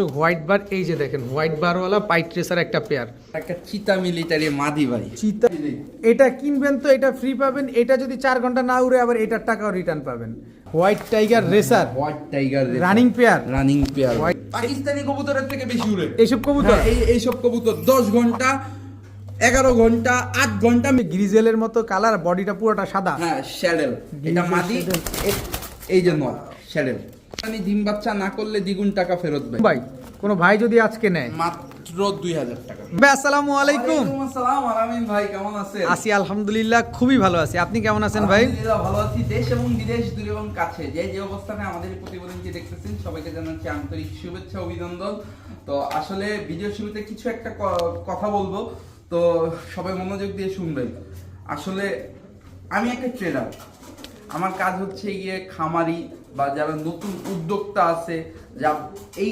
White বার এই যে দেখেন হোয়াইট বারওয়ালা পাইট ট্রেসার একটা পেয়ার। একটা চিতা মিলিটারি মাদি ভাই চিতা এটা কিনবেন তো এটা ফ্রি পাবেন এটা যদি চার ঘণ্টা না উড়ে আবার এটার টাকাও রিটার্ন পাবেন। White tiger racer white tiger running pair. Running pair. Pakistani কবুতরের থেকে বেশি উড়ে। এইসব কবুতর? হ্যাঁ, এই এইসব কবুতর দশ ঘণ্টা এগারো ঘণ্টা আট ঘণ্টা গ্রিজেলের মতো কালার বডিটা পুরোটা সাদা। হ্যাঁ শ্যাডেল এটা মাদি এই জন্য শ্যাডেল আমি ডিম বাচ্চা না করলে দ্বিগুণ টাকা ফেরত দেয় ভাই কোনো ভাই যদি আজকে নেয়? মাত্র দুই হাজার টাকা। ভাই আসসালামু আলাইকুম। আসসালাম আলামিন ভাই কেমন আছেন? আছি আলহামদুলিল্লাহ খুবই ভালো আছি। আপনি কেমন আছেন ভাই? আলহামদুলিল্লাহ ভালো আছি। দেশ এবং বিদেশ দূরে এবং কাছে যে যে অবস্থানে আমাদের প্রতিবেদনটি দেখতেছেন সবাইকে জানাচ্ছি আন্তরিক শুভেচ্ছা অভিনন্দন। তো আসলে ভিডিও শুরুতে কিছু একটা কথা বলব। তো সবাই মনোযোগ দিয়ে শুনবেন। আসলে আমি একটা ট্রেডার আমার কাজ হচ্ছে গিয়ে খামারি বা যারা নতুন উদ্যোক্তা আছে, যা এই,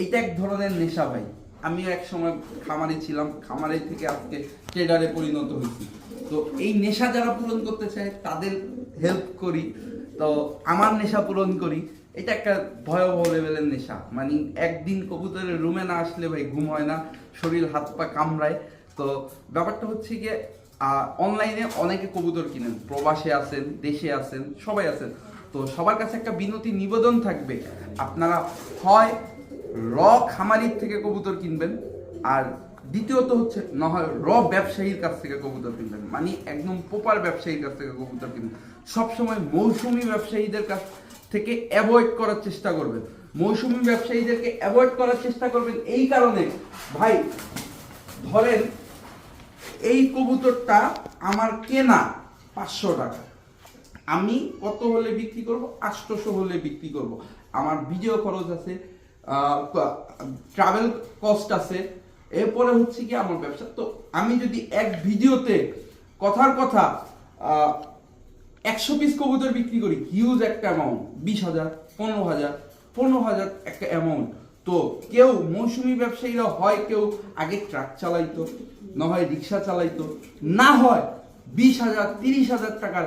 এইটা এক ধরনের নেশা ভাই। আমিও এক সময় খামারে ছিলাম, খামারে থেকে আজকে ট্রেডারে পরিণত হয়েছি। তো এই নেশা যারা পূরণ করতে চায়, তাদের হেল্প করি। তো আমার নেশা পূরণ করি। এটা একটা ভয়াবহ লেভেলের নেশা। মানে একদিন কবুতরের রুমে না আসলে ভাই ঘুম হয় না, শরীর হাত পা কামড়ায়। তো ব্যাপারটা হচ্ছে গিয়ে অনলাইনে অনেকে কবুতর কিনেন। প্রবাসে আছেন, দেশে আছেন, সবাই আছেন। তো সবার কাছে একটা বিনতি নিবেদন থাকবে। আপনারা হয় র খামারির থেকে কবুতর কিনবেন, আর দ্বিতীয়ত হচ্ছে না হয় র ব্যবসায়ীর কাছ থেকে কবুতর কিনবেন। মানে একদম প্রপার ব্যবসায়ীর কাছ থেকে কবুতর কিনবেন। সবসময় মৌসুমি ব্যবসায়ীদের কাছ থেকে অ্যাভয়েড করার চেষ্টা করবেন। মৌসুমি ব্যবসায়ীদেরকে অ্যাভয়েড করার চেষ্টা করবেন এই কারণে, ভাই, ধরেন এই কবুতরটা আমার কেনা পাঁচশো টাকা। আমি কত হলে বিক্রি করব? আটশোশো হলে বিক্রি করব। আমার ভিডিও খরচ আছে ট্রাভেল কস্ট আছে। এরপরে হচ্ছে কি আমার ব্যবসা। তো আমি যদি এক ভিডিওতে কথার কথা একশো পিস কবুতর বিক্রি করি হিউজ একটা অ্যামাউন্ট বিশ হাজার, পনেরো হাজার পনেরো হাজার একটা অ্যামাউন্ট তো কেউ মৌসুমি ব্যবসায়ীরা হয়, কেউ আগে ট্রাক চালাইতো, না হয় রিক্সা চালাইতো, না হয় বিশ হাজার, তিরিশ হাজার টাকার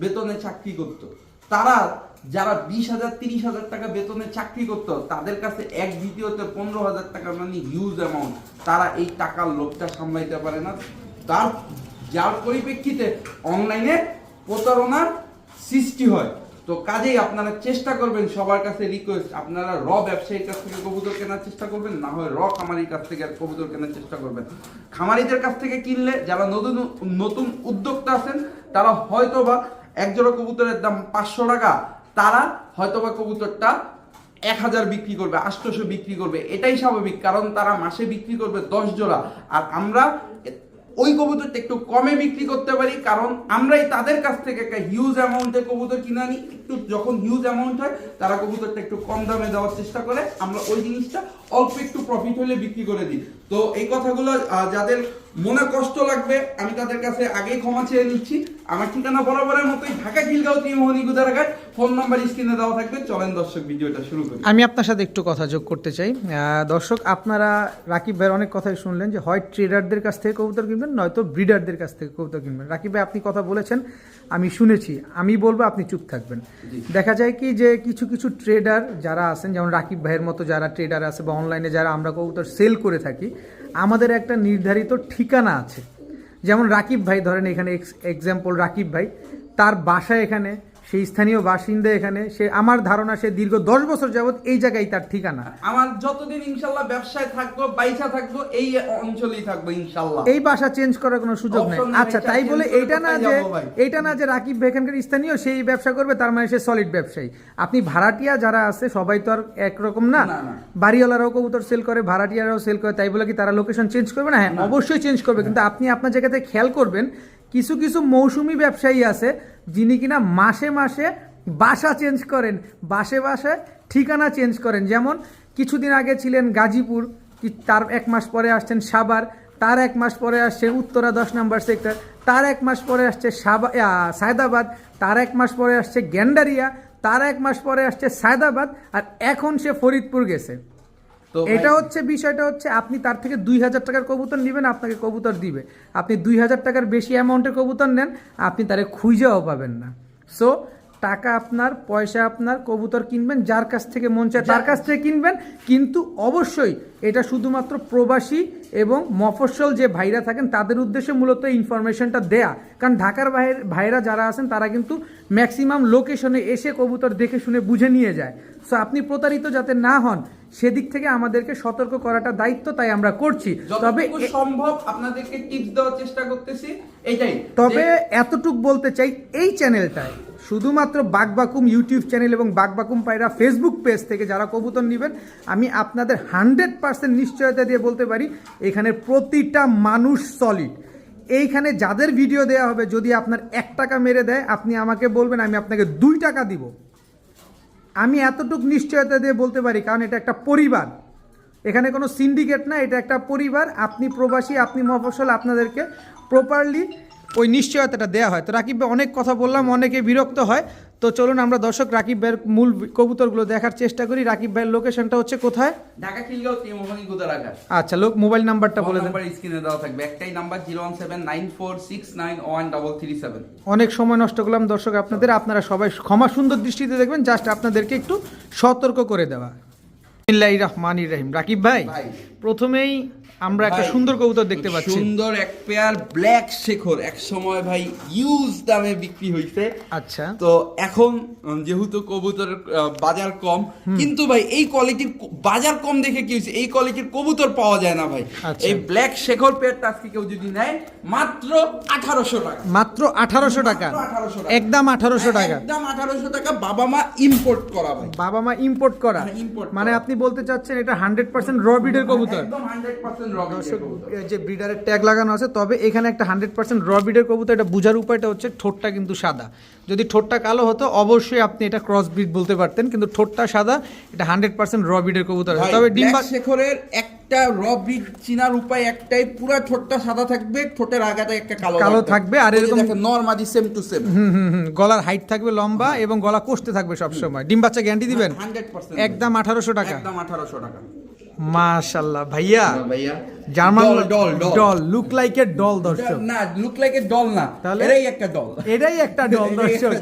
বেতনে চাকরি করত। তারা যারা বিশ হাজার, তিরিশ হাজার টাকা বেতনে চাকরি করত, তাদের কাছে এক দ্বিতীয়তে পনেরো হাজার টাকা মানে হিউজ অ্যামাউন্ট তারা এই টাকার লোভটা সামলাইতে পারে না। তার, যার পরিপ্রেক্ষিতে অনলাইনে প্রতারণার সৃষ্টি হয়। তো কাজেই আপনারা চেষ্টা করবেন সবার কাছে রিকোয়েস্ট আপনারা র ব্যবসায়ীর কাছ থেকে কবুতর কেনার চেষ্টা করবেন, না হয় র খামারির কাছ থেকে কবুতর কেনার চেষ্টা করবেন। খামারিদের কাছ থেকে কিনলে যারা নতুন নতুন উদ্যোক্তা আছেন, তারা হয়তোবা এক জোড়া কবুতরের দাম পাঁচশো টাকা, তারা হয়তোবা কবুতরটা এক হাজার বিক্রি করবে, আটশোশো বিক্রি করবে, এটাই স্বাভাবিক, কারণ তারা মাসে বিক্রি করবে দশ জোড়া। আর আমরা ওই কবুতরটা একটু কমে বিক্রি করতে পারি, কারণ আমরাই তাদের কাছ থেকে একটা হিউজ অ্যামাউন্টের কবুতর কিনে আনি। একটু যখন হিউজ অ্যামাউন্ট হয়, তারা কবুতরটা একটু কম দামে দেওয়ার চেষ্টা করে। আমরা ওই জিনিসটা অল্প একটু প্রফিট হলে বিক্রি করে দিই। তো এই কথাগুলো যাদের মনে কষ্ট লাগবে, আমি তাদের কাছে আগেই ক্ষমা চেয়ে নিচ্ছি। আমার ঠিকানা বরাবরের মতোই ঢাকা খিলগাঁও ত্রিমোহনী গুদারাঘাট। ফোন নাম্বার স্ক্রিনে দেওয়া থাকবে। চলেন দর্শক, ভিডিওটা শুরু করি। আমি আপনার সাথে একটু কথা যোগ করতে চাই। দর্শক, আপনারা রাকিব ভাইয়ের অনেক কথাই শুনলেন যে, হয় ট্রেডারদের কাছ থেকে কবুতর কিনবেন, নয়তো ব্রিডারদের কাছ থেকে কবুতর কিনবেন। রাকিব ভাই, আপনি কথা বলেছেন। আমি শুনেছি আমি বলব আপনি চুপ থাকবেন। দেখা যায় কি যে কিছু কিছু ট্রেডার যারা আছেন যেমন রাকিব ভাইয়ের মতো যারা ট্রেডার আছে বা অনলাইনে যারা আমরা কবুতর সেল করে থাকি আমাদের একটা নির্ধারিত ঠিকানা আছে। যেমন রাকিব ভাই ধরেন এখানে এক্সাম্পল রাকিব ভাই তার বাসা এখানে সেই স্থানীয় বাসিন্দা এখানে সে আমার ধারণা সে দীর্ঘ দশ বছর যাবত এই জায়গায় তার ঠিকানা। আমার যতদিন ইনশাল্লাহ ব্যবসায় থাকব বাইসা থাকব এই অঞ্চলেই থাকব ইনশাল্লাহ। এই বাসা চেঞ্জ করার কোনো সুযোগ নেই। আচ্ছা তাই বলে এইটা না যে এটা না যে রাকিব এখানকার স্থানীয় সেই ব্যবসা করবে তার মানে সে সলিড ব্যবসায়ী। আপনি ভাড়াটিয়া যারা আছে সবাই তো আর একরকম না। বাড়িওয়ালারাও কবুতর সেল করে ভাড়াটিয়ারাও সেল করে তাই বলে কি তারা লোকেশন চেঞ্জ করবে না? হ্যাঁ অবশ্যই চেঞ্জ করবে কিন্তু আপনি আপনার জায়গাতে খেয়াল করবেন কিছু কিছু মৌসুমি ব্যবসায়ী আছে, যিনি কিনা মাসে মাসে বাসা চেঞ্জ করেন, বাসে বাসে ঠিকানা চেঞ্জ করেন। যেমন কিছুদিন আগে ছিলেন গাজীপুর তার এক মাস পরে আসছেন সাবার তার এক মাস পরে আসছে উত্তরা দশ নম্বর সেক্টর তার এক মাস পরে আসছে সাবা সায়দাবাদ, তার এক মাস পরে আসছে গ্যান্ডারিয়া, তার এক মাস পরে আসছে সায়দাবাদ, আর এখন সে ফরিদপুর গেছে। তো এটা হচ্ছে বিষয়টা হচ্ছে আপনি তার থেকে দুই হাজার টাকার কবুতর নেবেন, আপনাকে কবুতর দিবে। আপনি দুই হাজার টাকার বেশি অ্যামাউন্টের কবুতর নেন, আপনি তারে খুঁজেও পাবেন না। সো টাকা আপনার পয়সা আপনার কবুতর কিনবেন যার কাছ থেকে মন চায় তার কাছ থেকে কিনবেন। কিন্তু অবশ্যই এটা শুধুমাত্র প্রবাসী এবং মফস্বল যে ভাইরা থাকেন তাদের উদ্দেশ্যে মূলত ইনফরমেশনটা দেয়া। কারণ ঢাকার ভাইয়ের ভাইরা যারা আছেন তারা কিন্তু ম্যাক্সিমাম লোকেশনে এসে কবুতর দেখে শুনে বুঝে নিয়ে যায়। সো আপনি প্রতারিত যাতে না হন সেদিক থেকে আমাদেরকে সতর্ক করাটা দায়িত্ব তাই আমরা করছি। তবে সম্ভব আপনাদেরকে টিপস দেওয়ার চেষ্টা করতেছি এইটাই। তবে এতটুক বলতে চাই এই চ্যানেলটায় শুধুমাত্র বাগবাকুম ইউটিউব চ্যানেল এবং বাগবাকুম পায়রা ফেসবুক পেজ থেকে যারা কবুতর নেবেন, আমি আপনাদের হান্ড্রেড পার্সেন্ট নিশ্চয়তা দিয়ে বলতে পারি, এখানে প্রতিটা মানুষ সলিড এইখানে যাদের ভিডিও দেওয়া হবে, যদি আপনার এক টাকা মেরে দেয়, আপনি আমাকে বলবেন, আমি আপনাকে দুই টাকা দিব। আমি এতটুক নিশ্চয়তা দিয়ে বলতে পারি, কারণ এটা একটা পরিবার। এখানে কোনো সিন্ডিকেট না, এটা একটা পরিবার। আপনি প্রবাসী, আপনি মফসল আপনাদেরকে প্রপারলি ওই নিশ্চয়তাটা দেওয়া হয়। তো রাকিব ভাই অনেক কথা বললাম অনেকে বিরক্ত হয়। তো চলুন আমরা দর্শক রাকিব ভাইয়ের মূল কবুতরগুলো দেখার চেষ্টা করি। রাকিব ভাইয়ের লোকেশনটা হচ্ছে কোথায়? ঢাকা খিলগাঁও ত্রিমোহনী গুদারাঘাট। আচ্ছা লোক মোবাইল নাম্বারটা বলে দেন। স্ক্রিনে দেওয়া থাকবে। একটাই number zero one seven nine four six nine one double three seven. অনেক সময় নষ্ট করলাম দর্শক আপনাদের। আপনারা সবাই ক্ষমা সুন্দর দৃষ্টিতে দেখবেন। জাস্ট আপনাদেরকে একটু সতর্ক করে দেওয়া। বিসমিল্লাহির রহমানির রহিম। রাকিব ভাই। প্রথমেই আমরা একটা সুন্দর কবুতর দেখতে পাচ্ছি। সুন্দর এক পেয়ার ব্ল্যাক শেখর। এক সময় ভাই ইউজ দামে বিক্রি হইছে। আচ্ছা। তো এখন যেহেতু কবুতরের বাজার কম কিন্তু ভাই এই কোয়ালিটির বাজার কম দেখে কি হয়েছে এই কোয়ালিটির কবুতর পাওয়া যায় না ভাই। আচ্ছা। এই ব্ল্যাক শেখর পেয়ারটা আজকে কেউ যদি নেয় মাত্র আঠারোশো টাকা। মাত্র আঠারোশো টাকা। 1800 টাকা। একদম আঠারোশো টাকা। একদম আঠারোশো টাকা বাবা মা ইম্পোর্ট করা ভাই। বাবা মা ইম্পোর্ট করা। হ্যাঁ, মানে আপনি বলতে চাচ্ছেন এটা হান্ড্রেড পার্সেন্ট র বিডের কবুতর? একদম হান্ড্রেড পার্সেন্ট যে ব্রিডারের ট্যাগ লাগানো আছে তবে এখানে একটা হান্ড্রেড পার্সেন্ট র বিডের কবুতর এটা বোঝার উপায়টা হচ্ছে ঠোঁটটা কিন্তু সাদা। যদি ঠোঁটটা কালো হতো অবশ্যই আপনি এটা ক্রস ব্রিড বলতে পারতেন কিন্তু ঠোঁটটা সাদা এটা হান্ড্রেড পার্সেন্ট র বিডের কবুতর আছে। তবে ডিম্বা শেখরের একটা র ব্রিড চিনার উপায় একটাই পুরো ঠোঁটটা সাদা থাকবে ঠোঁটের আগাতে একটা কালো কালো থাকবে, আর এরকম- নরমাদি সেম টু সেম হুম হুম হুম গলার হাইট থাকবে লম্বা এবং গলা কষতে থাকবে সবসময়। ডিম বাচ্চা গ্যারান্টি দিবেন? একদম আঠারোশো টাকা। একদম আঠারোশো টাকা। মাশাল্লাহ ভাইয়া ভাইয়া। German doll doll look like a doll দর্শক। না লুক লাইক এ ডল না? এটাই একটা ডল এটাই একটা ডল দর্শক।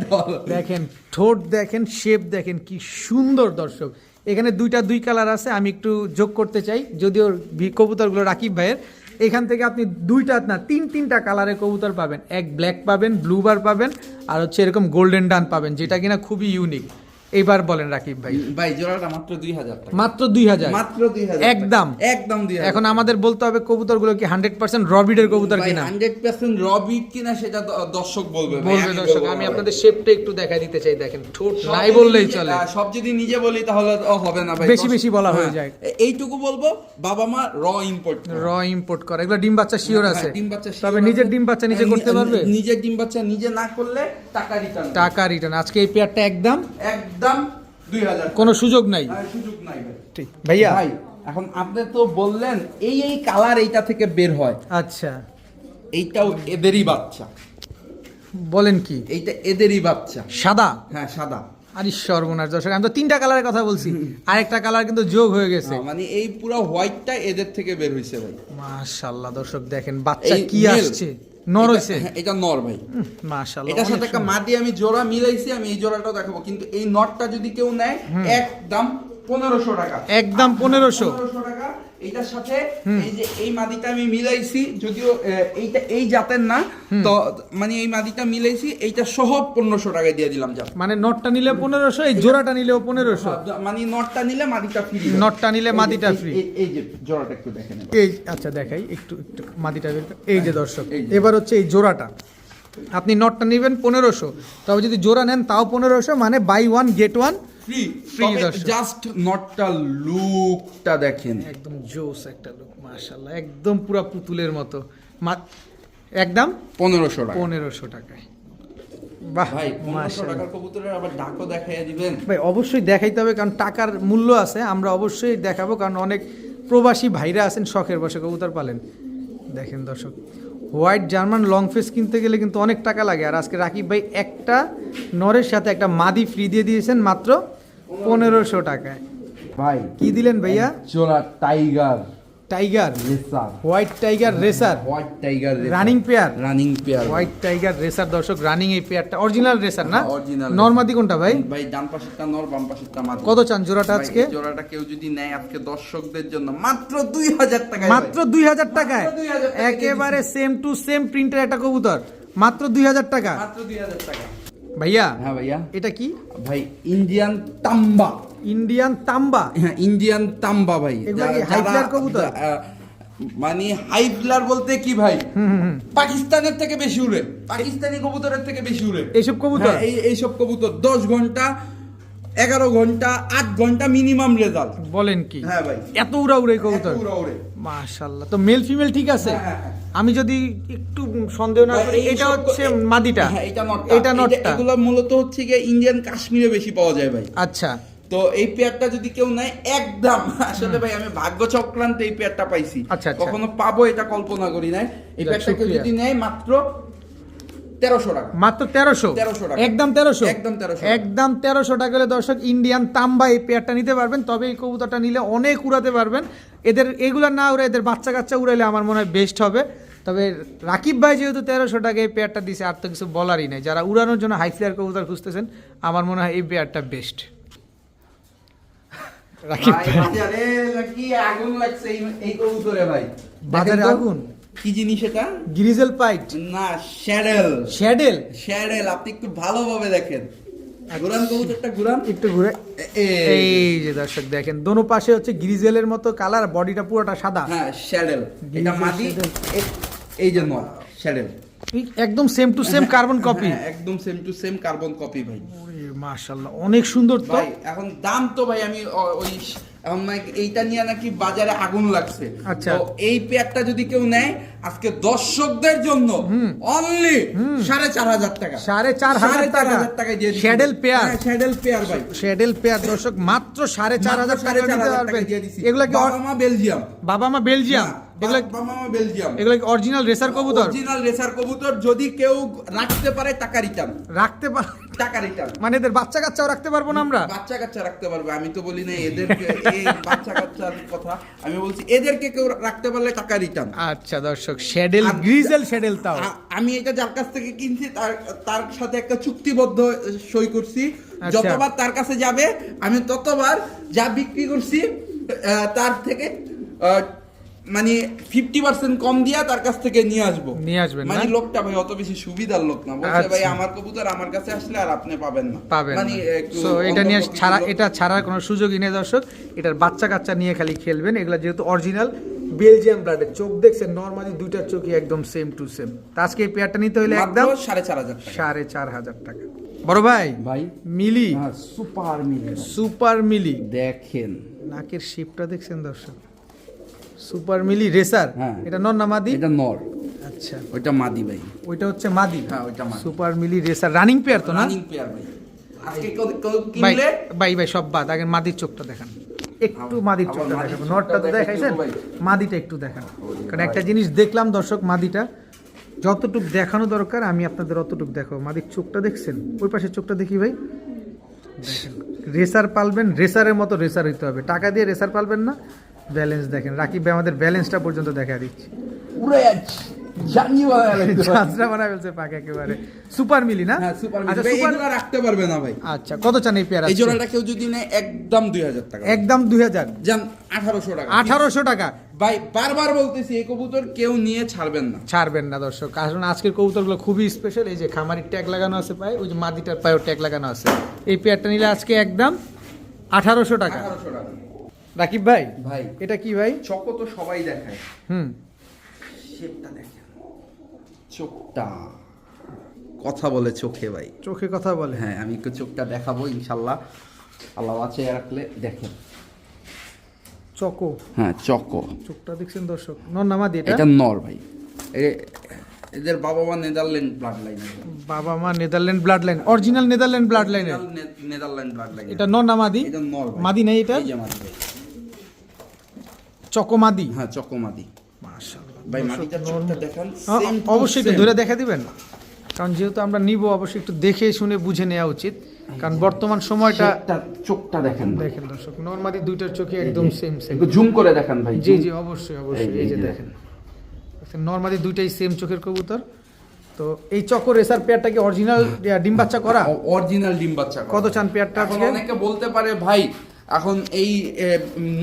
দেখেন ঠোঁট দেখেন শেপ দেখেন কি সুন্দর দর্শক। এখানে দুইটা দুই কালার আছে আমি একটু যোগ করতে চাই যদিও কবুতরগুলো রাকিব ভাইয়ের। এখান থেকে আপনি দুইটা না তিন তিনটা কালারের কবুতর পাবেন। এক ব্ল্যাক পাবেন ব্লু বার পাবেন আর হচ্ছে এরকম গোল্ডেন ডান পাবেন যেটা কিনা খুবই ইউনিক এইবার বলেন রাকিব ভাই। ভাই জোড়াটা মাত্র দুই হাজার টাকা। মাত্র দুই হাজার? মাত্র দুই হাজার একদম। একদম দুই এখন আমাদের বলতে হবে কবুতরগুলো কি হান্ড্রেড পার্সেন্ট রবিডের কবুতর কিনা? হান্ড্রেড পার্সেন্ট র বিট কিনা সেটা দর্শক বলবে বলবে দর্শক আমি আপনাদের শেপটা একটু দেখাই দিতে চাই দেখেন ঠোঁট নাই বললেই চলে। সব যদি নিজে বলি তাহলে হবে না ভাই বেশি বেশি বলা হয়ে হ্যাঁ, যায়। এইটুকু বলব বাবা মা র ইম্পোর্ট র ইম্পোর্ট করে এগুলো ডিম বাচ্চা শিওর আছে। হ্যাঁ, ডিম বাচ্চা তবে নিজের আছে। ডিম বাচ্চা নিজে করতে পারবে? নিজের ডিম বাচ্চা নিজে না করলে টাকা রিটার্ন টাকা রিটার্ন আজকে এই পেয়ারটা একদম একদম। দুই হাজার কোনো সুযোগ নাই। সুযোগ নাই ঠিক ভাইয়া। ভাই এখন আপনি তো বললেন এই এই কালার এইটা থেকে বের হয়। আচ্ছা। এইটাও এদেরই বাচ্চা। বলেন কি? এইটা এদেরই বাচ্চা। সাদা? হ্যাঁ সাদা। আরে সর্বনাশ দর্শক আমি তো তিনটা কালারের কথা বলছি। আরেকটা কালার কিন্তু যোগ হয়ে গেছে। হ্যাঁ, মানে এই পুরো হোয়াইটটা এদের থেকে বের হইছে ভাই। মাশাআল্লাহ দর্শক দেখেন বাচ্চা কি আসছে। নর হইছে হ্যাঁ, এটা নর ভাই। মাশাআল্লাহ এটার সাথে একটা মাদি আমি জোড়া মিলাইছি আমি এই জোড়াটাও দেখাবো। কিন্তু এই নটটা যদি কেউ নেয় একদম পনেরোশো টাকা। একদম পনেরোশো টাকা। এইটার সাথে এই যে এই মাদিটা আমি মিলাইছি যদিও এইটা এই জাতের না তো মানে এই মাদিটা মিলাইছি এইটা সহ পনেরোশো টাকায় দিয়ে দিলাম যা মানে নটটা নিলে পনেরোশো এই জোড়াটা নিলেও পনেরোশো। মানে নটটা নিলে মাদিটা ফ্রি নটটা নিলে মাদিটা free। এই যে জোড়াটা একটু দেখে নেন এই আচ্ছা দেখাই একটু একটু মাদিটা এই যে দর্শক এই এবার হচ্ছে এই জোড়াটা। আপনি নটটা নেবেন পনেরোশো তবে যদি জোড়া নেন তাও পনেরোশো মানে buy one get one free free. Just নটটা লুকটা দেখেন। একদম জোস একটা লোক মাশাল্লাহ একদম পুরা পুতুলের মতো। একদম পনেরোশো টাকা। পনেরোশো টাকায়। বাহ ভাই পনেরোশো টাকার কবুতরের আবার ডাকও দেখাইয়া দিবেন। ভাই অবশ্যই দেখাইতে হবে কারণ টাকার মূল্য আছে। আমরা অবশ্যই দেখাবো কারণ অনেক প্রবাসী ভাইরা আছেন শখের বসে কবুতর পালেন। দেখেন দর্শক হোয়াইট জার্মান লং ফেস কিনতে গেলে কিন্তু অনেক টাকা লাগে। আর আজকে রাকিব ভাই একটা নরের সাথে একটা মাদি ফ্রি দিয়ে দিয়েছেন মাত্র পনেরোশো টাকায়। ভাই কি দিলেন ভাইয়া? জোড়া tiger. Tiger? Racer. White tiger racer. White tiger running pair? Running pair. White tiger racer দর্শক রানিং এই পেয়ারটা। অরিজিনাল রেসার না? হ্যাঁ, original নর্মাদি কোনটা ভাই? ভাই ডান পাশেরটা নর বাম পাশেরটা মাদি। কত চান জোড়াটা আজকে? জোড়াটা কেউ যদি নেয় আজকে দর্শকদের জন্য মাত্র দুই হাজার টাকা মাত্র দুই হাজার টাকায়? মাত্র 2000 টাকায় একেবারে সেম টু সেম প্রিন্টের একটা কবুতর। মাত্র দুই হাজার টাকা? মাত্র দুই হাজার টাকা ভাইয়া হ্যাঁ ভাইয়া। এটা কি? ভাই ইন্ডিয়ান তাম্বা ইন্ডিয়ান তাম্বা হ্যাঁ ইন্ডিয়ান তাম্বা ভাই। কবুতর? মানে হাইফলার বলতে কি ভাই? পাকিস্তানের থেকে বেশি উড়ে। পাকিস্তানি কবুতরের থেকে বেশি উড়ে। এইসব কবুতর? হ্যাঁ, এই এইসব কবুতর দশ ঘণ্টা এগারো ঘণ্টা আট ঘণ্টা মিনিমাম রেজাল্ট বলেন কি? হ্যাঁ ভাই। এত উড়া উড়ে কবুতর? এত মাশাল্লাহ। তো মেল ফিমেল ঠিক আছে? হ্যাঁ, হ্যাঁ, হ্যাঁ। আমি যদি একটু সন্দেহ না করি এটা হচ্ছে মাদিটা। এটা নটটা। এটা নটটা। এগুলো মূলত হচ্ছে গিয়ে ইন্ডিয়ান কাশ্মীরে বেশি পাওয়া যায় ভাই। আচ্ছা। তো এই পেয়ারটা যদি কেউ নেয় একদম। আসলে ভাই আমি ভাগ্য চক্রান্তে এই পেয়ারটা পাইছি। আচ্ছা, আচ্ছা। কখনো পাবো এটা কল্পনা করি নাই। এই পেয়ারটা কেউ যদি নেয় মাত্র তেরোশো টাকা। মাত্র তেরোশো? 1300 টাকা। একদম তেরোশো? একদম 1300 একদম তেরোশো টাকা হলে দর্শক ইন্ডিয়ান তাম্বা এই পেয়ারটা নিতে পারবেন তবে এই কবুতরটা নিলে অনেক উড়াতে পারবেন। এদের এগুলা না উড়ে এদের বাচ্চা কাচ্চা উড়াইলে আমার মনে হয় বেস্ট হবে। তবে রাকিব ভাই যেহেতু তেরোশো টাকা এই পেয়ারটা দিছে আর তো কিছু বলারই নেই। যারা উড়ানোর জন্য হাই ফ্লেয়ার কবুতর খুঁজতেছেন আমার মনে হয় এই পেয়ারটা বেস্ট রাকিব ভাই, বাজারে নাকি আগুন লাগছে এই- এই কবুতরে ভাই। বাজারে আগুন? কি জিনিস এটা? গ্রিজেল পাইট না শ্যাডেল শ্যাডেল শ্যাডেল আপনি একটু ভালোভাবে দেখেন। ঘুরান কবুতরটা ঘুরান। একটু ঘুরে। এই যে। দর্শক দেখেন দোনো পাশে হচ্ছে গ্রিজেলের মতো কালার বডিটা পুরোটা সাদা। হ্যাঁ শ্যাডেল এটা। এ- এই যে নয় শ্যাডেল একদম same to same carbon copy একদম same to same carbon copy ভাই। মাশাআল্লাহ অনেক সুন্দর তো। ভাই এখন দাম তো ভাই আমি ওই এখন এইটা নিয়ে নাকি বাজারে আগুন লাগছে। আচ্ছা। তো এই পেয়ারটা যদি কেউ নেয় আজকে দর্শকদের জন্য অনলি সাড়ে চার হাজার টাকা। সাড়ে চার হাজার সাড়ে চার টাকা। হাজার টাকায় দিয়ে দিচ্ছি। Shadow pair। হ্যাঁ, ভাই। শ্যাডেল পেয়ার দর্শক মাত্র সাড়ে চার হাজার টাকা পারবেন। এগুলা কি বাবা মা বেলজিয়াম বাবা মা বেলজিয়াম এগুলা বেলজিয়াম। এগুলা কি অরিজিনাল রেসার কবুতর? অরিজিনাল রেসার কবুতর যদি কেউ রাখতে পারে টাকা রিটার্ন রাখতে পার টাকা রিটার্ন মানে এদের বাচ্চা কাচ্চাও রাখতে পারব না আমরা? বাচ্চা কাচ্চা রাখতে পারবে আমি তো বলি না এদেরকে বাচ্চা কাচ্চার কথা। আমি বলছি এদেরকে কেউ রাখতে পারলে টাকা রিটার্ন আচ্ছা দর্শক শ্যাডেল আর- গ্রিজেল শ্যাডেল তাও। আমি এটা যার কাছ থেকে কিনছি তার তার সাথে একটা চুক্তিবদ্ধ সই করছি। আচ্ছা। যতবার তার কাছে যাবে আমি ততবার যা বিক্রি করছি তার থেকে আহ, মানে ফিফটি পার্সেন্ট কম দিয়া তার কাছ থেকে নিয়ে আসব। নিয়ে আসবেন মানে লোকটা ভাই অত বেশি সুবিধার লোক না। বলছে ভাই আচ্ছা। আমার কবুতর আমার কাছে আসলে আর আপনি পাবেন না। পাবেন মানে একটু সো এটা নিয়ে ছাড়া এটা ছাড়ার কোনো সুযোগই নেই দর্শক। এটার বাচ্চা কাচ্চা নিয়ে খালি খেলবেন। এগুলো যেহেতু অরিজিনাল বেলজিয়াম ব্লাডের চোখ দেখছেন নর্মালি দুইটার চোখই একদম সেম টু সেম আজকে এই পেয়ারটা নিতে হলে একদম সাড়ে চার হাজার সাড়ে চার হাজার টাকা। বড় ভাই ভাই মিলি। সুপার মিলি। সুপার মিলি। দেখেন। নাকের শিপটা দেখছেন দর্শক। সুপার মিলি রেসার? হ্যাঁ। এটা নন না মাদি? এটা নর। আচ্ছা। ওইটা মাদি ভাই। ওইটা হচ্ছে মাদি? হ্যাঁ ওইটা মাদি। সুপার মিলি রেসার। রানিং পেয়ার তো না? রানিং পেয়ার ভাই। আজকে ভাই কিনলে ভাই ভাই সব বাদ। আগে মাদির চোখটা দেখান। একটু মাদির চোখটা দেখাবেন নটটা তো দেখাই দেখাইছেন? মাদিটা একটু দেখান। কারণ একটা জিনিস দেখলাম দর্শক মাদিটা। যতটুক দেখানো দরকার আমি আপনাদের অতটুক দেখাবো মাদির চোখটা দেখছেন? ওই পাশের চোখটা দেখি ভাই। রেসার পালবেন। রেসারের মতো রেসার হইতে হবে। টাকা দিয়ে রেসার পালবেন না। ব্যালেন্স দেখেন। রাকিব ভাই আমাদের ব্যালেন্সটা পর্যন্ত দেখা দিচ্ছি। উড়ে যাচ্ছে সুপার মিলি না? হ্যাঁ আচ্ছা সুপার রাখতে পারবে না ভাই। আচ্ছা কত চান এই পেয়ার এই জোড়াটা কেউ যদি নেয় একদম দুই হাজার টাকা। একদম দুই হাজার। যান আঠারোশো টাকা। আঠারোশো টাকা। ভাই বারবার বলতেছি এই কবুতর কেউ নিয়ে ছাড়বেন না। ছাড়বেন না দর্শক। কারণ আজকের কবুতরগুলো খুবই স্পেশাল এই যে খামারির ট্যাগ লাগানো আছে পায়ে ওই যে মাদিটার পায়েও ট্যাগ লাগানো আছে। এই পেয়ারটা নিলে আজকে একদম আঠারোশো টাকা। আঠারোশো টাকা। রাকিব ভাই? ভাই। এটা কি ভাই? চকো তো সবাই দেখায়। হুম। শেপটা দেখেন। চোখটা। কথা বলে চোখে ভাই। চোখে কথা বলে। হ্যাঁ আমি একটু চোখটা দেখাবো ইনশাল্লাহ। আল্লাহ আছে রাখলে দেখেন। চকো। হ্যাঁ চকো। চোখটা দেখছেন দর্শক? নন নামাদি এটা? এটা নর ভাই। এ- এদের বাবা মা নেদারল্যান্ড ব্লাড লাইন বাবা মা Netherland blood line original Netherland blood লাইনের নেদারল্যান্ড ব্লাড লাইন এটা নন নামাদি এটা নর মাদি নাই এটা? এই যে মাদি ভাই। চকো মাদি হ্যাঁ চকো মাদি মাশাআল্লাহ। ভাই দর্শক, চোখটা দেখান হ্যাঁ, অবশ্যই একটু ধরে দেখা দিবেন। কারণ যেহেতু আমরা নিব অবশ্যই একটু দেখে শুনে বুঝে নেওয়া উচিত। কারণ বর্তমান সময়টা চোখটা দেখেন। দেখেন দর্শক নর্মালি দুইটার চোখে একদম সেম সেম জুম করে দেখান ভাই জি জি অবশ্যই অবশ্যই। এই- যে দেখেন। নর্মালি দুইটাই সেম চোখের কবুতর। তো এই চকো রেসার পেয়ারটা কি অরিজিনাল ডিম বাচ্চা করা? অরিজিনাল ডিম বাচ্চা কত চান পেয়ারটা আজকে? অনেকে বলতে পারে ভাই এখন এই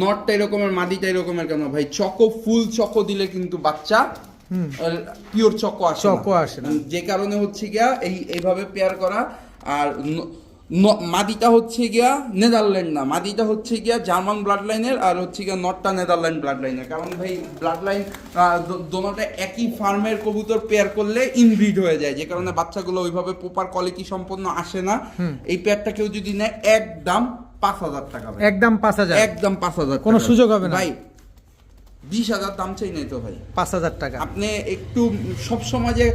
নটটা এরকমের মাদিটা এরকমের কেন? ভাই চকো ফুল চকো দিলে কিন্তু বাচ্চা পিওর চকো আসে চকো আসে না। যে কারণে হচ্ছে গিয়া এই এইভাবে পেয়ার করা আর মাদিটা হচ্ছে গিয়া নেদারল্যান্ড না মাদিটা হচ্ছে গিয়া জার্মান ব্লাড লাইনের আর হচ্ছে গিয়া নটটা নেদারল্যান্ড ব্লাড লাইনের কারণ ভাই ব্লাড লাইন দোনোটা একই ফার্মের কবুতর পেয়ার করলে ইনব্রিড হয়ে যায় যে কারণে বাচ্চাগুলো ওইভাবে প্রপার কোয়ালিটি সম্পন্ন আসে না। এই পেয়ারটা কেউ যদি নেয় একদম পাঁচ হাজার টাকা ভাই। একদম পাঁচ হাজার? একদম পাঁচ হাজার কোনো সুযোগ হবে না? ভাই বিশ হাজার দাম চাই নাই তো ভাই। পাঁচ হাজার টাকা। আপনি একটু সব সময় যে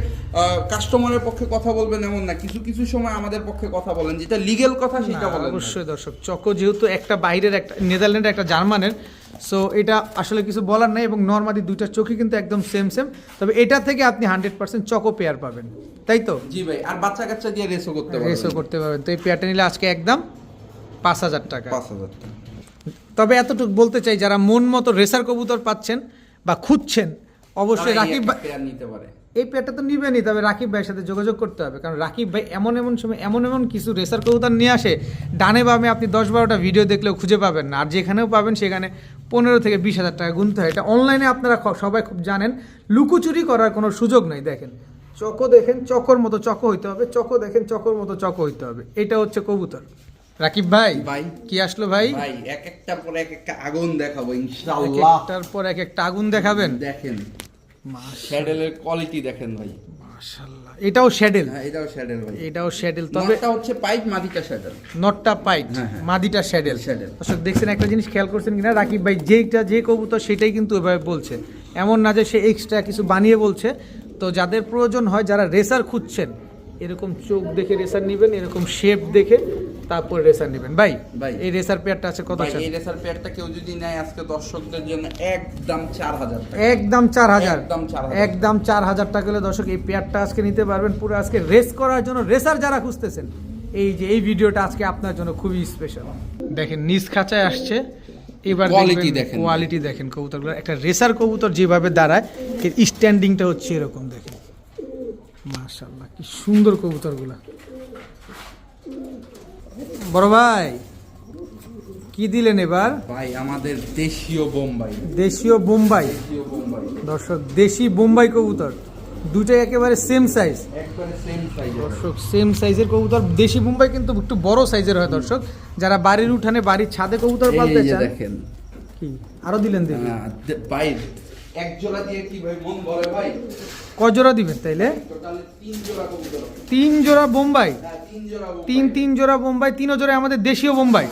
কাস্টমারের পক্ষে কথা বলবেন এমন না কিছু কিছু সময় আমাদের পক্ষে কথা বলেন যেটা লিগেল কথা সেটা বলেন অবশ্যই দর্শক চকো যেহেতু একটা বাইরের একটা নেদারল্যান্ডের একটা জার্মানের সো এটা আসলে কিছু বলার নাই এবং নর্মালি দুইটা চোখই কিন্তু একদম সেম সেম তবে এটা থেকে আপনি হান্ড্রেড পার্সেন্ট চকো পেয়ার পাবেন তাই তো? জি ভাই আর বাচ্চা কাচ্চা দিয়ে রেসও করতে পারবেন। রেসও করতে পারবেন তো এই পেয়ারটা নিলে আজকে একদম পাঁচ হাজার টাকা। পাঁচ হাজার টাকা। তবে এতটুকু বলতে চাই যারা মন মতো রেসার কবুতর পাচ্ছেন বা খুঁজছেন অবশ্যই রাকিব ভাই নিতে পারে। এই পেয়ারটা তো নিবেনই তবে রাকিব ভাইয়ের সাথে যোগাযোগ করতে হবে। কারণ রাকিব ভাই এমন এমন সময় এমন এমন কিছু রেসার কবুতর নিয়ে আসে ডানে বামে আপনি দশ বারোটা ভিডিও দেখলেও খুঁজে পাবেন না। আর যেখানেও পাবেন সেখানে পনেরো থেকে বিশ হাজার টাকা গুনতে হয়। এটা অনলাইনে আপনারা সবাই খুব জানেন লুকোচুরি করার কোনো সুযোগ নেই দেখেন। চকো দেখেন চকর মতো চকো হইতে হবে চকো দেখেন চকর মতো চকো হইতে হবে। এটা হচ্ছে কবুতর। রাকিব ভাই ভাই। কি আসলো ভাই? ভাই এক একটার পর এক একটা আগুন দেখাবো ইনশাআল্লাহ। একটার পর এক একটা আগুন দেখাবেন? দেখেন। শ্যাডেলের কোয়ালিটি দেখেন ভাই। মাশাল্লাহ এটাও শ্যাডেল হ্যাঁ এটাও শ্যাডেল ভাই। এটাও শ্যাডেল তবে তবে হচ্ছে পাইপ মাদিটা শ্যাডেল নটটা পাইট হ্যাঁ, হ্যাঁ। মাদিটা শ্যাডেল Saddle। দর্শক দেখছেন একটা জিনিস খেয়াল করছেন কিনা? রাকিব ভাই যেটা যে কবুতর সেটাই কিন্তু এভাবে বলছে। এমন না যে সে এক্সট্রা কিছু বানিয়ে বলছে। তো যাদের প্রয়োজন হয় যারা রেসার খুঁজছেন এরকম চোখ দেখে রেসার নেবেন এরকম শেপ দেখে তারপর রেসার নেবেন। ভাই ভাই। এই রেসার পেয়ারটা আছে কত? এই রেসার পেয়ারটা কেউ যদি নেয় আজকে দর্শকদের জন্য একদম চার হাজার টাকা। একদম চার হাজার। একদম 4,000 একদম চার হাজার টাকা হলে দর্শক এই পেয়ারটা আজকে নিতে পারবেন। পুরো আজকে রেস করার জন্য রেসার যারা খুঁজতেছেন এই যে এই ভিডিওটা আজকে আপনার জন্য খুবই স্পেশাল দেখেন নিজ খাঁচায় আসছে। এবার কোয়ালিটি দেখেন। কোয়ালিটি দেখেন কবুতরগুলো। একটা রেসার কবুতর যেভাবে দাঁড়ায় স্ট্যান্ডিংটা হচ্ছে এরকম দেখেন। মাশাল্লাহ কি সুন্দর কবুতরগুলো। বড় ভাই কি দিলেন এবার? ভাই আমাদের দেশীয় বোম্বাই। দেশীয় বোম্বাই। দর্শক দেশি বোম্বাই কবুতর দুটাই একেবারে সেম সাইজ দর্শক সেম সাইজের কবুতর দেশি বোম্বাই কিন্তু একটু বড় সাইজের হয় দর্শক। যারা বাড়ির উঠানে বাড়ির ছাদে কবুতর পালতে চান দেখেন। কি? আরও দিলেন দিলেন ভাই এক জোড়া দিয়ে কি ভাই মন বলে ভাই? কয় জোড়া দিবেন তাইলে? তিন জোড়া তিন জোড়া বোম্বাই? হ্যাঁ তিন জোড়া বোম্বাই। তিন তিন জোড়া বোম্বাই আমাদের দেশীয় বোম্বাই।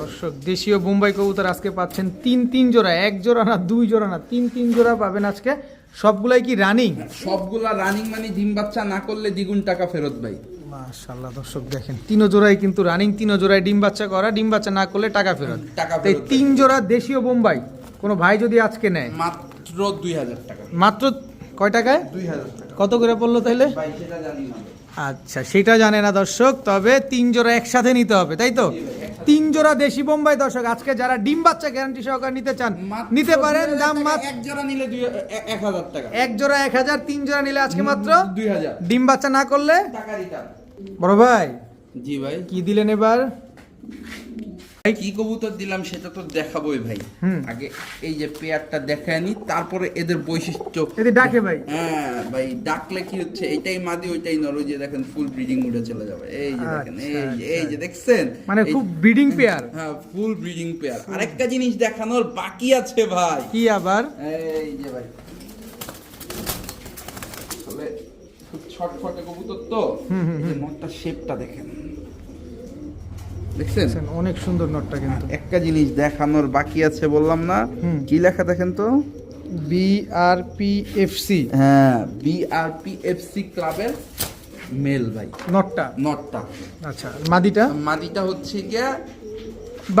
দর্শক দেশীয় বোম্বাই কবুতর আজকে পাচ্ছেন তিন তিন জোড়া এক জোড়া না দুই জোড়া না তিন তিন জোড়া পাবেন আজকে। সবগুলাই কি রানিং সবগুলা রানিং মানে ডিম বাচ্চা না করলে দ্বিগুণ টাকা ফেরত ভাই। মাশাল্লাহ দর্শক দেখেন তিনও জোড়াই কিন্তু রানিং তিনও জোড়ায় ডিম বাচ্চা করা ডিম বাচ্চা না করলে টাকা ফেরত। টাকা তিন জোড়া দেশীয় বোম্বাই। কোনো ভাই যদি আজকে নেয়? মাত্র দুই হাজার টাকা। মাত্র কয় টাকায়? দুই হাজার কত করে পড়ল ভাই। আচ্ছা সেটা জানে না দর্শক তবে তিন জোড়া একসাথে নিতে হবে তাই তো? তিন জোড়া দেশি বোম্বাই দর্শক আজকে যারা ডিম বাচ্চা গ্যারান্টি সহকারে নিতে চান নিতে পারেন দাম মাত্র এক জোড়া নিলে এক হাজার টাকা। এক জোড়া এক হাজার তিন জোড়া নিলে আজকে মাত্র দুই হাজার। ডিম বাচ্চা না করলে? বড় ভাই জি ভাই। কি দিলেন এবার? কি কবুতর দিলাম সেটা তো দেখাবোই ভাই। আগে এই যে পেয়ারটা দেখায় নি তারপরে এদের বৈশিষ্ট্য। যদি ডাকে ভাই। হ্যাঁ ভাই ডাকলে কি হচ্ছে এটাই মাদি ওইটাই নর যে দেখেন ফুল ব্রিডিং উঠে চলে যাবে। এই যে দেখেন আচ্ছা, এই যে এই আচ্ছা। যে দেখছেন? মানে খুব ব্রিডিং পেয়ার হ্যাঁ ফুল ব্রিডিং পেয়ার আরেকটা জিনিস দেখানোর বাকি আছে ভাই। কি আবার? এই যে ভাই। খুব ছটফটে কবুতর তো। এই যে নটটা শেপটা দেখেন। দেখছেন? অনেক সুন্দর নটটা কিন্তু। একটা জিনিস দেখানোর বাকি আছে বললাম না। কি লেখা দেখেন তো? B R P F C হ্যাঁ বিআরপিএফসি ক্লাবের মেল ভাই। নটটা? নটটা। আচ্ছা মাদিটা? মাদিটা হচ্ছে গিয়া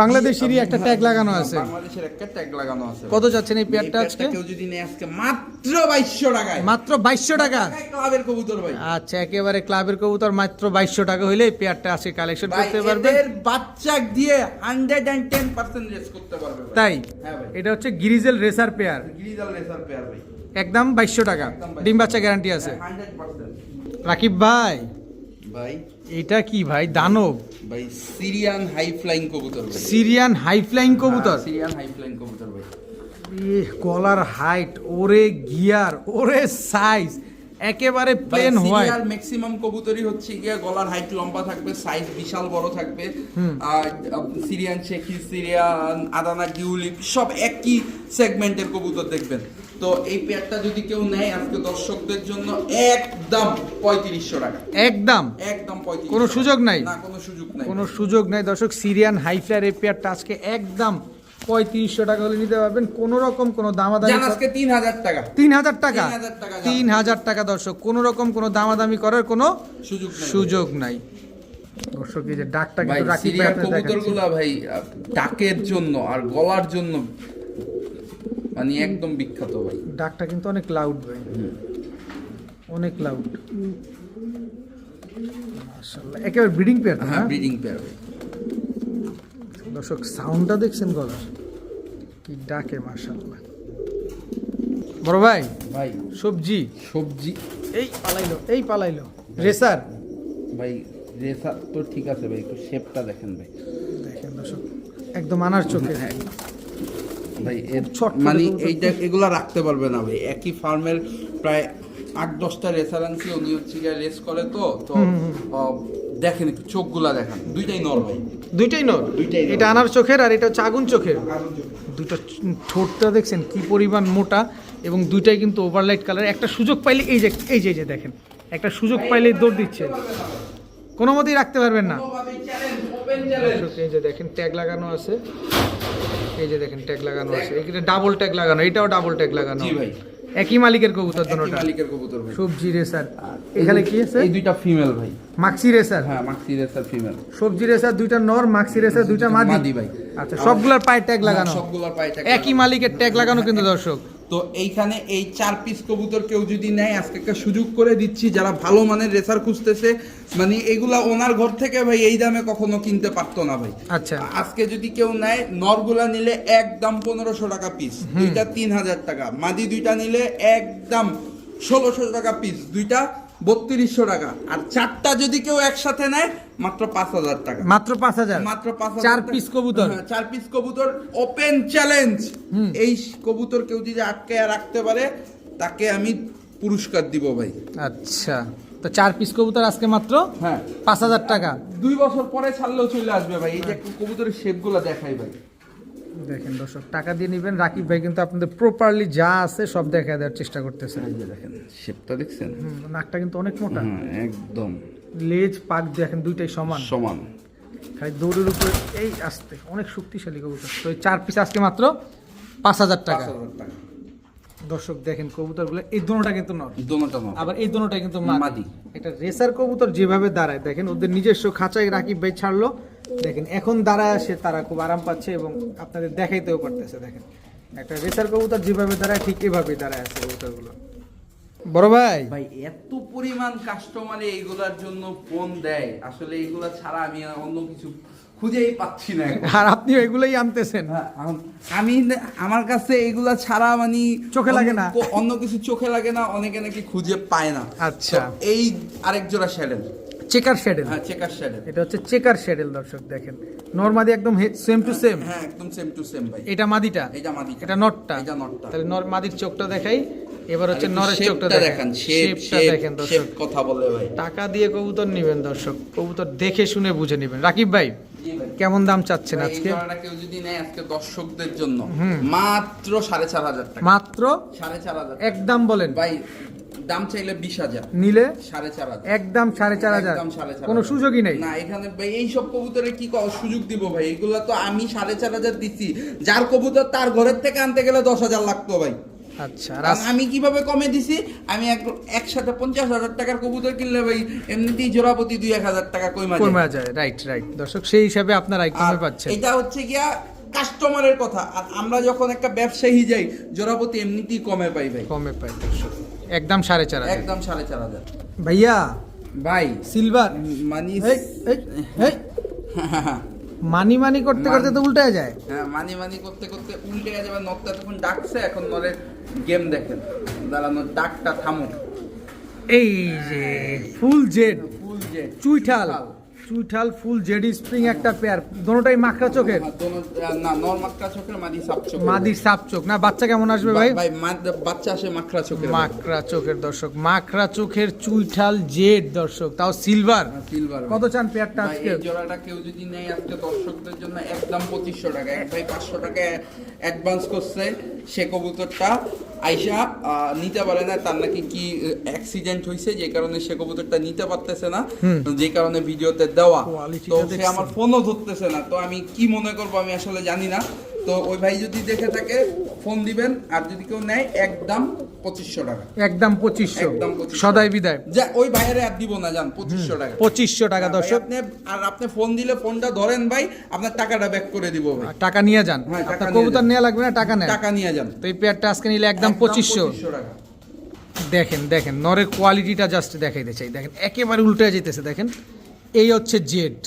বাংলাদেশেরই একটা ট্যাগ লাগানো আছে। বাংলাদেশের একটা ট্যাগ লাগানো আছে। কত যাচ্ছেন এই পেয়ারটা আজকে? কেউ যদি নেয় আজকে মাত্র বাইশশো টাকায়। মাত্র বাইশশো টাকা? ক্লাবের কবুতর ভাই। আচ্ছা একেবারে ক্লাবের কবুতর মাত্র বাইশশো টাকা হইলে এই পেয়ারটা আজকে কালেকশন করতে পারবে। এদের বাচ্চা দিয়ে hundred and ten percent race করতে পারবে। তাই? হ্যাঁ ভাই। এটা হচ্ছে grizzle racer pair grizzle racer pair ভাই। একদম বাইশশো টাকা। ডিম বাচ্চা গ্যারান্টি আছে। হান্ড্রেড পার্সেন্ট রাকিব ভাই ভাই? এটা কি ভাই? দানব? ভাই সিরিয়ান হাই ফ্লাইং কবুতর সিরিয়ান হাই ফ্লাইং কবুতর? সিরিয়ান হাই ফ্লাইং কবুতর ভাই। গলার হাইট ওরে গিয়ার ওরে সাইজ। একেবারে প্লেন হোয়াইট সিরিয়াল ম্যাক্সিমাম কবুতরই হচ্ছে গিয়ে গলার হাইট লম্বা থাকবে সাইজ বিশাল বড় থাকবে। আর সিরিয়ান শেখি সিরিয়ান আদানা ডিউলিপ সব একই সেগমেন্টের কবুতর দেখবেন। তো এই পেয়ারটা যদি কেউ নেয় আজকে দর্শকদের জন্য একদম পঁয়ত্রিশশো টাকা। একদম। একদম পঁয়ত্রিশ কোনো সুযোগ নাই? না কোনো সুযোগ নাই। কোনো সুযোগ নেই। দর্শক সিরিয়ান হাই ফ্লায়ার এই পেয়ারটা আজকে একদম পঁয়ত্রিশশো টাকা হলে নিতে পারবেন। কোনো রকম কোনো দামাদামি আজকে তিন হাজার টাকা। তিন হাজার টাকা? 3,000 টাকা যাবে। তিন হাজার টাকা দর্শক। কোনো রকম কোনো দামাদামি করার কোনো সুযোগ সুযোগ নাই। দর্শক এই যে ডাকটা কিন্তু রাকিব ভাই সিরিয়াল আপনার কবুতরগুলা ভাই ডাকের জন্য আর গলার জন্য মানে একদম বিখ্যাত ভাই। ডাকটা কিন্তু অনেক লাউড ভাই। অনেক লাউড মাশাআল্লাহ। একেবারে ব্রিডিং পেয়ার হ্যাঁ ব্রিডিং পেয়ার ভাই। দর্শক সাউন্ডটা দেখছেন গলার কি ডাকে মাশাআল্লাহ। বড় ভাই ভাই। সবজি? সবজি। এই পালাইলো এই পালাইলো। রেসার? ভাই রেসার তো ঠিক আছে ভাই একটু শেপটা দেখেন ভাই। দেখেন দর্শক একদম আনার চোখে। হ্যাঁ। ভাই এর ছট করে মানে এইটা এগুলা রাখতে পারবে না ভাই। একই ফার্মের প্রায় আট দশটা রেসারেন্সি উনি হচ্ছে রেস করে তো তো দেখেন একটু চোখগুলা দেখান। দুইটাই নর ভাই। দুইটাই নর? দুইটাই এটা আনার চোখের আর এটা হচ্ছে আগুন চোখের। দুটো ঠোঁটটা দেখছেন কি পরিমাণ মোটা এবং দুইটাই কিন্তু ওভারলাইট কালার একটা সুযোগ পাইলে এই যে এই যে যে দেখেন একটা সুযোগ পাইলে দৌড় দিচ্ছে কোনো মতেই রাখতে পারবেন না। এই যে দেখেন ট্যাগ লাগানো আছে। এই যে দেখেন ট্যাগ লাগানো আছে। এখানে ডাবল ট্যাগ লাগানো এটাও ডাবল ট্যাগ লাগানো। ভাই। একই মালিকের কবুতর দুটোটা। মালিকের কবুতর ভাই। সবজি রেসার। এখানে কি আছে? এই দুইটা ফিমেল ভাই। Maxi racer? হ্যাঁ মাক্সি রেসার ফিমেল সবজি রেসার দুইটা নর মাক্সি রেসার দুইটা মাদি। মাদি ভাই। আচ্ছা সবগুলোর পায়ে ট্যাগ লাগানো। সবগুলোর পায়ে ট্যাগ একই মালিকের ট্যাগ লাগানো কিন্তু দর্শক। তো এইখানে এই চার পিস কবুতর কেউ যদি নেয় আজকে একটা সুযোগ করে দিচ্ছি যারা ভালো মানের রেসার খুঁজতেছে মানে এগুলা ওনার ঘর থেকে ভাই এই দামে কখনো কিনতে পারতো না ভাই। আচ্ছা। আজকে যদি কেউ নেয় নরগুলা নিলে একদম পনেরোশো টাকা পিস দুইটা তিন হাজার টাকা। মাদি দুইটা নিলে একদম ষোলোশো টাকা পিস দুইটা বত্রিশশো টাকা। আর চারটা যদি কেউ একসাথে নেয় মাত্র পাঁচ হাজার টাকা। মাত্র পাঁচ হাজার? মাত্র পাঁচ চার পিস কবুতর? হ্যাঁ, চার পিস কবুতর। ওপেন চ্যালেঞ্জ এই কবুতর কেউ যদি আটকে রাখতে পারে তাকে আমি পুরস্কার দিব ভাই। আচ্ছা। তো চার পিস কবুতর আজকে মাত্র হ্যাঁ। পাঁচ হাজার টাকা। দুই বছর পরে ছাড়লেও চলে আসবে ভাই। এই যে একটু কবুতরের শেপগুলো দেখাই ভাই। দেখেন দর্শক টাকা দিয়ে নেবেন। রাকিব ভাই কিন্তু আপনাদের প্রপারলি যা আছে সব দেখা দেওয়ার চেষ্টা করতেছে। দেখেন শেপটা দেখছেন? নাকটা কিন্তু অনেক মোটা। একদম। লেজ পাক দেখেন দুইটাই সমান। সমান। খালি দৌড়ের উপরে এই আসতে অনেক শক্তিশালী কবুতর। তো এই চার পিস আজকে মাত্র পাঁচ হাজার টাকা। দর্শক দেখেন কবুতরগুলো এই দোনোটা কিন্তু নর। দোনোটা নয় আবার এই দোনোটা কিন্তু। মাদি। এটা রেসার কবুতর যেভাবে দাঁড়ায় দেখেন ওদের নিজস্ব খাঁচায় রাকিব ভাই ছাড়লো। দেখেন এখন দাঁড়ায় আসে তারা খুব আরাম পাচ্ছে এবং আপনাদের দেখাইতেও পারতেছে দেখেন। একটা রেসার কবুতর যেভাবে দাঁড়ায় ঠিক এভাবে দাঁড়ায় আছে কবুতরগুলো। বড় ভাই। ভাই এত পরিমাণ কাস্টমারে এইগুলার জন্য ফোন দেয়। আসলে এইগুলা ছাড়া আমি অন্য কিছু খুঁজেই পাচ্ছি না আর আপনি এগুলোই আনতেছেন? হ্যাঁ, আমি আমার কাছে এগুলা ছাড়া মানে চোখে লাগে না। অন্য- কিছু চোখে লাগে না অনেকে নাকি খুঁজে পায় না। আচ্ছা। এই আরেক জোড়া শ্যাডেল চেকার শ্যাডেল হ্যাঁ চেকার শ্যাডেল এটা হচ্ছে চেকার শ্যাডেল দর্শক দেখেন। নরমাদি একদম সেম টু সেম হ্যাঁ একদম সেম টু সেম ভাই। এটা মাদিটা? এটা মাদি এটা নটটা এটা নটটা। তাহলে নর মাদির চোখটা দেখাই। এবার হচ্ছে নরের চোখটা দেখেন শেপ শেপটা দেখেন দর্শক। কথা বলে ভাই। টাকা দিয়ে কবুতর নেবেন দর্শক। কবুতর দেখে শুনে বুঝে নেবেন। রাকিব ভাই। কেমন দাম চাচ্ছেন আজকে? কেউ যদি নেয় আজকে দর্শকদের জন্য মাত্র সাড়ে চার হাজার টাকা। মাত্র? সাড়ে চার হাজার একদম বলেন। ভাই দাম চাইলে বিশ হাজার। নিলে? সাড়ে চার হাজার। একদম সাড়ে চার হাজার। কোনো সুযোগই নেই। না এখানে ভাই এইসব কবুতরে কি ক- সুযোগ দিব ভাই? এগুলা তো আমি সাড়ে চার হাজার দিচ্ছি। যার কবুতর তার ঘরের থেকে আনতে গেলে দশ হাজার লাগতো ভাই। আচ্ছা আমি কীভাবে কমে দিছি? আমি এক একসাথে পঞ্চাশ হাজার টাকার কবুতর কিনলে ভাই এমনিতেই জোড়াপতি দুই এক হাজার টাকা। কমে যায়। রাইট রাইট দর্শক সেই হিসাবে আপনারা আর কমে পাচ্ছেন। এটা হচ্ছে গিয়া কাস্টমারের কথা। আর আমরা যখন একটা ব্যবসায়ী যাই জোড়াপতি এমনিতেই কমে পাই ভাই। কমে পাই দর্শক। একদম সাড়ে চার একদম সাড়ে চার হাজার। ভাইয়া ভাই সিলভার মানি এই, এই, এই, মানি মানি করতে করতে তো উল্টে যায়। হ্যাঁ মানি মানি করতে করতে উল্টে যায় এবার নকটা তখন ডাকছে এখন নরে গেম দেখেন। দাঁড়ানোর ডাকটা থামো এই যে ফুল জেড ফুল জেড চুইঠাল। চুইঠাল ফুল জেডি স্প্রিং একটা পেয়ার দোনোটাই মাখরা চোখের? হ্যাঁ, না নর্মাকটা চোখের মাদি সাপ চোখের। মাদি সাপ চোখ। না বাচ্চা কেমন আসবে ভাই? ভাই বাচ্চা আসে মাখরা চোখের মাকড়া চোখের দর্শক। মাকড়া চোখের চুইঠাল জেড দর্শক। তাও সিলভার সিলভার কত চান পেয়ারটা আজকে? এই জোড়াটা কেউ যদি নেয় আজকে দর্শকদের জন্য একদম পঁচিশশো টাকা। এক ভাই পাঁচশো টাকা অ্যাডভান্স করছে সে কবুতরটা। আইসা আহ, নিতে পারে না তার নাকি কি অ্যাক্সিডেন্ট হয়েছে যে কারণে সে কবুতরটা নিতে পারতেছে না যে কারণে ভিডিওতে দেওয়া। তো সে আমার ফোনও ধরতেছে না তো আমি কি মনে করব আমি আসলে জানি না। তো ওই ভাই যদি দেখে থাকে ফোন দিবেন আর যদি কেউ নেয় একদম পঁচিশশো টাকা। একদম পঁচিশশো। একদম 2500 সদাই বিদায়। যা ওই ভাইয়ের আর দিব না যান পঁচিশশো টাকা। পঁচিশশো টাকা দর্শক। আপনি আর আপনি ফোন দিলে ফোনটা ধরেন ভাই আপনার টাকাটা ব্যাক করে দিব ভাই। টাকা নিয়ে যান। হ্যাঁ, আপনার কবুতর নেওয়া লাগবে না টাকা নেন। টাকা নিয়ে যান। তো এই পেয়ারটা আজকে নিলে একদম পঁচিশশো। টাকা। দেখেন দেখেন নরের কোয়ালিটিটা জাস্ট দেখাইতে চাই। দেখেন একেবারে উল্টে যেতেছে দেখেন। এই হচ্ছে জেড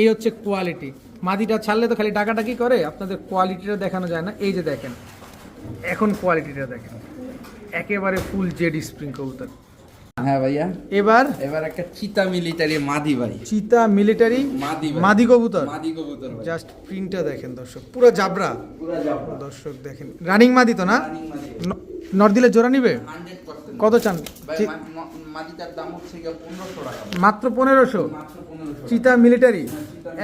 এই হচ্ছে কোয়ালিটি মাদিটা ছাড়লে তো খালি টাকাটা কি করে আপনাদের কোয়ালিটিটা দেখানো যায় না। এই যে দেখেন এখন কোয়ালিটিটা দেখেন। একেবারে ফুল জেড স্প্রিং কবুতর হ্যাঁ ভাইয়া। এবার? এবার একটা চিতা মিলিটারি মাদি ভাই। চিতা মিলিটারি মাদি মাদি কবুতর। মাদি কবুতর জাস্ট প্রিন্টটা দেখেন দর্শক। পুরো জাবরা। পুরা দর্শক দেখেন রানিং মাদি তো না? রানিং নর দিলে জোড়া নিবে? কত চান? মাদিটার দাম হচ্ছে গিয়ে 1500 টাকা। মাত্র পনেরোশো? মাত্র 1500 চিতা মিলিটারি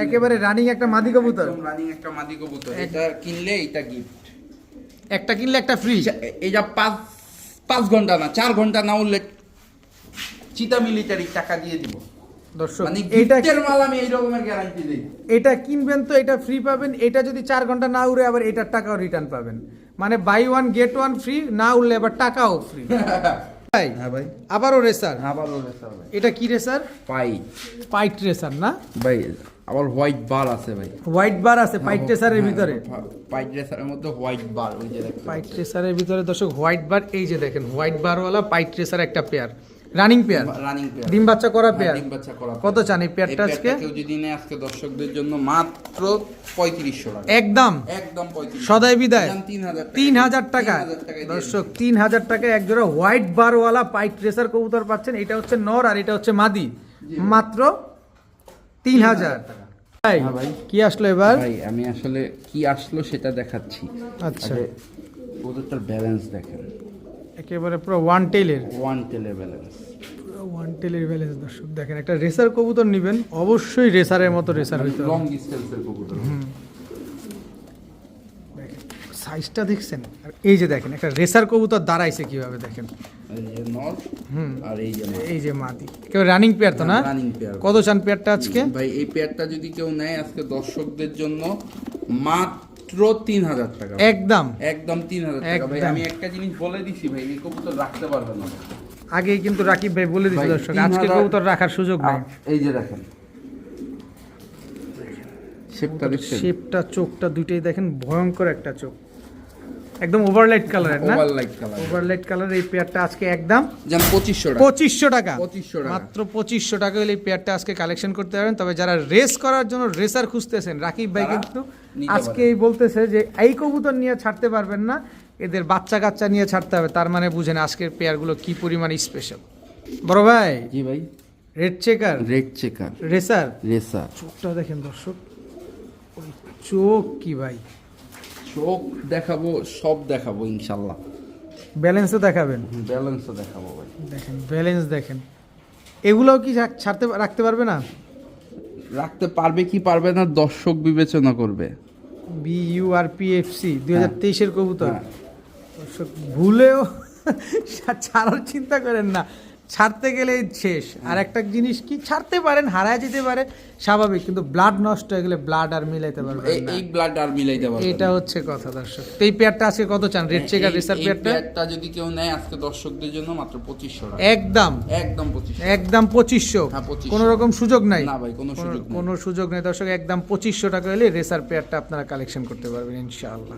একেবারে রানিং একটা মাদি কবুতর? রানিং একটা মাদি কবুতর। এটা কিনলে এটা গিফট একটা কিনলে একটা ফ্রি এটা পাঁচ পাঁচ ঘণ্টা না চার ঘণ্টা না উঠলে চিতা মিলিটারি টাকা দিয়ে দিব। দর্শক মানে এটা মাল আমি এই রকমের গ্যারান্টি দিই। এটা কিনবেন তো এটা ফ্রি পাবেন এটা যদি চার ঘণ্টা না উড়ে আবার এটার টাকাও রিটার্ন পাবেন। মানে buy one get one free না উড়লে আবার টাকাও ফ্রি ভাই হ্যাঁ ভাই। আবারও রেসার? আবারও রেসার ভাই। এটা কি রেসার? পাই পাইট রেসার না? ভাই আবার হোয়াইট বার আছে ভাই। হোয়াইট বার আছে পাইট রেসারের ভিতরে? পাইট রেসারের মধ্যে হোয়াইট বার ওই যে পাইট রেসারের ভিতরে দর্শক হোয়াইট বার এই যে দেখেন হোয়াইট বারওয়ালা পাইট রেসার একটা pair running pair running pair ডিম বাচ্চা করা পেয়ার ডিম বাচ্চা করা কত চান এই পেয়ারটা আজকে? কেউ যদি নেয় আজকে দর্শকদের জন্য মাত্র পঁয়ত্রিশশো টাকা। একদম। একদম পঁয়ত্রিশ সদাই বিদায়। তিন হাজার তিন হাজার টাকা টাকা দর্শক তিন হাজার টাকায় এক জোড়া হোয়াইট বারওয়ালা পাইট রেসার কবুতর পাচ্ছেন। এটা হচ্ছে নর আর এটা হচ্ছে মাদি। মাত্র তিন হাজার ভাই হ্যাঁ কি আসলো এবার? ভাই আমি আসলে কি আসলো সেটা দেখাচ্ছি। আচ্ছা। ওদেরটার ব্যালেন্স দেখেন। একেবারে পুরো ওয়ান টেলের ওয়ান টেলের ব্যালেন্স পুরো ওয়ান টেলের ব্যালেন্স দর্শক দেখেন একটা রেসার কবুতর নেবেন অবশ্যই রেসারের মতো রেসার হইতে লং হবে ডিস্টেন্সের কবুতর। সাইজটা দেখছেন? আর এই যে দেখেন একটা রেসার কবুতর দাঁড়াইছে কীভাবে দেখেন। আর এই যে এই যে মাদি। কেউ রানিং পেয়ার তো না? রানিং পেয়ার কত চান পেয়ারটা আজকে? ভাই এই পেয়ারটা যদি কেউ নেয় আজকে দর্শকদের জন্য মাত্র তিন হাজার টাকা। একদম। একদম তিন হাজার টাকা। ভাই আমি একটা জিনিস বলে দিছি ভাই এই কবুতর রাখতে পারবে না। আগেই কিন্তু রাকিব ভাই বলে দর্শক আজকে কবুতর রাখার সুযোগ নেই। এই যে দেখেন। শেপটা দেখছেন? শেপটা চোখটা দেখেন ভয়ঙ্কর একটা চোখ। একদম ওভারলাইট কালারের না? Over light colour over light colour এই পেয়ারটা আজকে একদম যেন পঁচিশশো টাকা। পঁচিশশো টাকা। মাত্র পঁচিশশো টাকা হলে এই পেয়ারটা আজকে কালেকশন করতে পারবেন। তবে যারা রেস করার জন্য রেসার খুঁজতেছেন রাকিব ভাই কিন্তু নিতে আজকে বলতেছে যে এই কবুতর নিয়ে ছাড়তে পারবেন না এদের বাচ্চা কাচ্চা নিয়ে ছাড়তে হবে তার মানে বুঝেন আজকের পেয়ারগুলো কি পরিমাণ স্পেশাল বড় ভাই? জি ভাই। Red checker red checker racer racer চোখটা দেখেন দর্শক। ওই চোখ কি ভাই? চোখ দেখাবো সব দেখাবো ইনশাল্লাহ। ব্যালেন্সও দেখাবেন? ব্যালেন্সও দেখাবো ভাই। দেখেন ব্যালেন্স দেখেন। এগুলোও কি ছাড়তে রাখতে পারবে না? রাখতে পারবে কি পারবে না দর্শক বিবেচনা করবে। B U R P F C দুই হাজার তেইশের কবুতর। হ্যাঁ। ভুলেও ছাড়ার চিন্তা করেন না। ছাড়তে গেলে শেষ। আর একটা জিনিস কি ছাড়তে পারেন হারায় যেতে পারে স্বাভাবিক কিন্তু ব্লাড নষ্ট হয়ে গেলে ব্লাড আর মিলাইতে পারবেন এই- ব্লাড আর মিলাইতে পারবে এটা হচ্ছে কথা দর্শক। তো এই পেয়ারটা আজকে কত চান? রেড চেকার রেসার পেয়ারটা? পেয়ারটা যদি কেউ নেয় আজকে দর্শকদের জন্য মাত্র পঁচিশশো টাকা। একদম। একদম পঁচিশশো। একদম পঁচিশশো। হ্যাঁ, 2500 কোনো রকম সুযোগ নাই? না ভাই কোনো সুযোগ কোনো সুযোগ নেই দর্শক একদম পঁচিশশো টাকা হলে রেসার পেয়ারটা আপনারা কালেকশন করতে পারবেন ইনশাআল্লাহ।